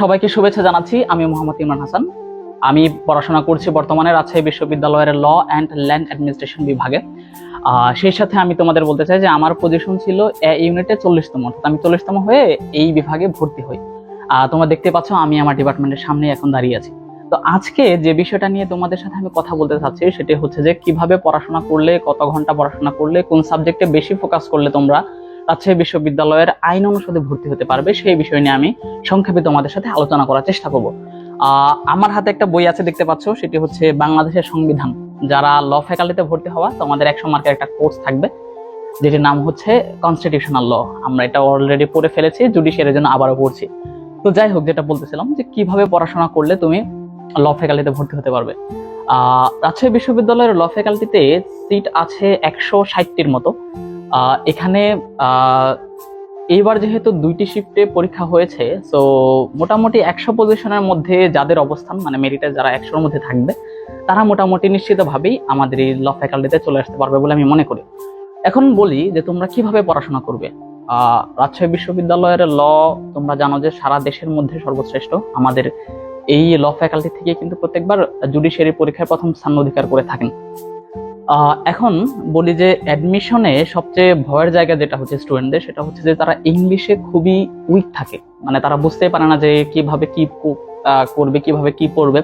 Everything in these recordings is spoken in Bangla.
সবাইকে শুভেচ্ছা জানাচ্ছি। আমি মোহাম্মদ ইমরান হাসান। আমি পড়াশোনা করছি বর্তমানে রাজশাহী বিশ্ববিদ্যালয়ের ল অ্যান্ড ল্যান্ড অ্যাডমিনিস্ট্রেশন বিভাগে। সেই সাথে আমি তোমাদের বলতে চাই যে আমার পজিশন ছিল এ ইউনিটে চল্লিশতম, অর্থাৎ আমি চল্লিশতম হয়ে এই বিভাগে ভর্তি হই। তোমরা দেখতে পাচ্ছ আমি আমার ডিপার্টমেন্টের সামনে এখন দাঁড়িয়ে আছি। তো আজকে যে বিষয়টা নিয়ে তোমাদের সাথে আমি কথা বলতে চাচ্ছি, সেটি হচ্ছে যে কীভাবে পড়াশোনা করলে, কত ঘণ্টা পড়াশোনা করলে, কোন সাবজেক্টে বেশি ফোকাস করলে তোমরা রাজশাহী বিশ্ববিদ্যালয়ের আইন অনুষদে ভর্তি হতে পারবে। সেই বিষয় নিয়ে আমি সংক্ষেপে তোমাদের সাথে আলোচনা করার চেষ্টা করব। আমার হাতে একটা বই আছে দেখতে পাচ্ছ, সেটি হচ্ছে বাংলাদেশের সংবিধান। যারা ল ফ্যাকাল্টিতে ভর্তি হওয়া, তোমাদের একশো মার্কের একটা কোর্স থাকবে, যেটির নাম হচ্ছে কনস্টিটিউশনাল ল আমরা এটা অলরেডি পড়ে ফেলেছি জুডিশিয়ারের জন্য আবারও পড়ছি। তো যাই হোক, যেটা বলতেছিলাম যে কীভাবে পড়াশোনা করলে তুমি ল ফ্যাকাল্টিতে ভর্তি হতে পারবে। রাজশাহী বিশ্ববিদ্যালয়ের ল ফ্যাকাল্টিতে সিট আছে একশো ষাটটির মতো। এখানে এইবার যেহেতু দুইটি শিফটে পরীক্ষা হয়েছে সো মোটামুটি একশো পজিশনের মধ্যে যাদের অবস্থান মানে মেরিটে যারা একশোর মধ্যে থাকবে, তারা মোটামুটি নিশ্চিতভাবেই আমাদের এই ল ফ্যাকাল্টিতে চলে আসতে পারবে বলে আমি মনে করি। এখন বলি যে তোমরা কীভাবে পড়াশোনা করবে? রাজশাহী বিশ্ববিদ্যালয়ের ল তোমরা জানো যে সারা দেশের মধ্যে সর্বশ্রেষ্ঠ। আমাদের এই ল ফ্যাকাল্টি থেকে কিন্তু প্রত্যেকবার জুডিশিয়ারি পরীক্ষায় প্রথম স্থান অধিকার করে থাকেন। এখন বলি যে অ্যাডমিশনে সবচেয়ে ভয়ের জায়গা যেটা হচ্ছে স্টুডেন্টদের সেটা হচ্ছে যে তারা ইংলিশে খুবই উইক থাকে। মানে তারা বুঝতেই পারে না যে কীভাবে কি করবে, কীভাবে কি পড়বে।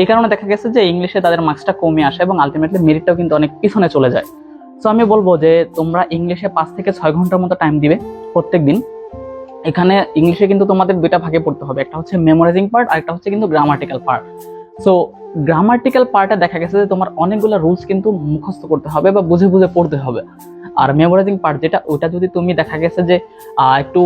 এই কারণে দেখা গেছে যে ইংলিশে তাদের মার্কসটা কমে আসে এবং আলটিমেটলি মেরিটটাও কিন্তু অনেক পিছনে চলে যায়। সো আমি বলব যে তোমরা ইংলিশে পাঁচ থেকে ছয় ঘণ্টার মতো টাইম দিবে প্রত্যেক দিন। এখানে ইংলিশে কিন্তু তোমাদের দুইটা ভাগে পড়তে হবে। একটা হচ্ছে মেমোরাইজিং পার্ট আর একটা হচ্ছে কিন্তু গ্রামাটিক্যাল পার্ট সো গ্রামাটিক্যাল পার্টে দেখা গেছে যে তোমার অনেকগুলো রুলস কিন্তু মুখস্থ করতে হবে বা বুঝে বুঝে পড়তে হবে। আর মেমোরাইজিং পার্ট যেটা, ওটা যদি তুমি দেখা গেছে যে একটু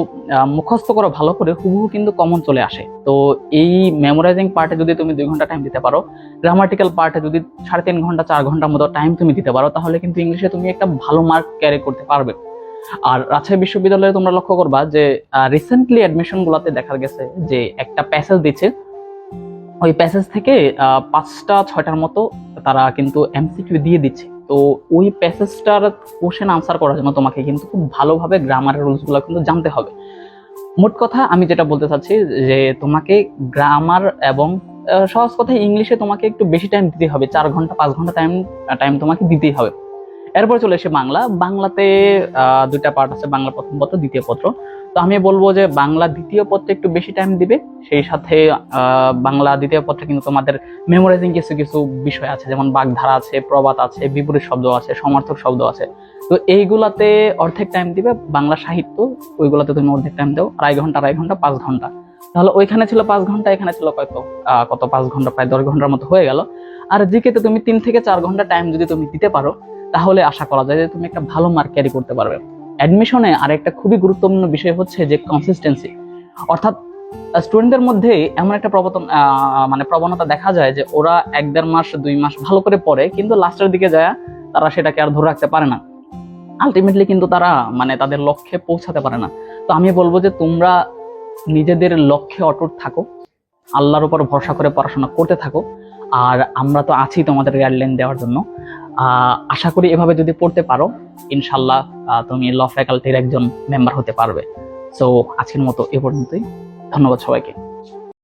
মুখস্থ করো ভালো করে, হুবহু কিন্তু কমন চলে আসে। তো এই মেমোরাইজিং পার্টে যদি তুমি দুই ঘণ্টা টাইম দিতে পারো গ্রামাটিক্যাল পার্টে যদি সাড়ে তিন ঘণ্টা, চার ঘণ্টার মতো টাইম তুমি দিতে পারো, তাহলে কিন্তু ইংলিশে তুমি একটা ভালো মার্ক ক্যারি করতে পারবে। আর রাজশাহী বিশ্ববিদ্যালয়ে তোমরা লক্ষ্য করবা যে রিসেন্টলি অ্যাডমিশন গুলাতে দেখা গেছে যে, একটা প্যাসেজ দিচ্ছে ওই প্যাসেজ থেকে পাঁচটা, ছয়টার মতো তারা কিন্তু এমসিকিউ দিয়ে দিচ্ছে। তো ওই প্যাসেজটার কোশ্চেন আনসার করার জন্য তোমাকে কিন্তু খুব ভালোভাবে গ্রামারের রুলসগুলো কিন্তু জানতে হবে। মোট কথা আমি যেটা বলতে চাচ্ছি যে তোমাকে গ্রামার এবং সহজ কথা ইংলিশে তোমাকে একটু বেশি টাইম দিতে হবে, চার ঘণ্টা, পাঁচ ঘণ্টা টাইম টাইম তোমাকে দিতেই হবে। এরপর চলে এসে বাংলা। বাংলাতে দুইটা পার্ট আছে, বাংলা প্রথম পত্র, দ্বিতীয় পত্র। তো আমি বলব যে বাংলা দ্বিতীয় পত্রে একটু বেশি টাইম দিবে। সেই সাথে বাংলা দ্বিতীয় পত্রে কিন্তু তোমাদের মেমোরাইজিং কিছু কিছু বিষয় আছে, যেমন বাগধারা আছে, প্রবাদ আছে, বিপরীত শব্দ আছে, সমার্থক শব্দ আছে। তো এইগুলাতে অর্ধেক টাইম দিবে বাংলা সাহিত্য, ওইগুলাতে তুমি অর্ধেক টাইম দাও, আড়াই ঘণ্টা আড়াই ঘণ্টা, পাঁচ ঘণ্টা। তাহলে ওইখানে ছিল পাঁচ ঘণ্টা, এখানে ছিল কত কত? পাঁচ ঘণ্টা, প্রায় দশ ঘণ্টার মতো হয়ে গেল। আর জিকেতে তুমি তিন থেকে চার ঘণ্টা টাইম যদি তুমি দিতে পারো, তাহলে আশা করা যায় যে তুমি একটা ভালো মার্ক ক্যারি করতে পারবে। অ্যাডমিশনে আরেকটা খুবই গুরুত্বপূর্ণ বিষয় হচ্ছে যে কনসিস্টেন্সি অর্থাৎ স্টুডেন্টদের মধ্যে এমন একটা প্রবতন মানে প্রবণতা দেখা যায় যে ওরা এক দেড় মাস, দুই মাস ভালো করে পড়ে, কিন্তু লাস্টের দিকে যায় তারা সেটাকে আর ধরে রাখতে পারে না। আলটিমেটলি কিন্তু তারা মানে তাদের লক্ষ্যে পৌঁছাতে পারে না। তো আমি বলব যে তোমরা নিজেদের লক্ষ্যে অটুট থাকো, আল্লাহর উপর ভরসা করে পড়াশোনা করতে থাকো, আর আমরা তো আছি তোমাদের গাইডলাইন দেওয়ার জন্য। আশা করি এভাবে যদি পড়তে পারো, ইনশাল্লাহ তুমি ল ফ্যাকাল্টির একজন মেম্বার হতে পারবে। সো আজকের মতো এ পর্যন্তই। ধন্যবাদ সবাইকে।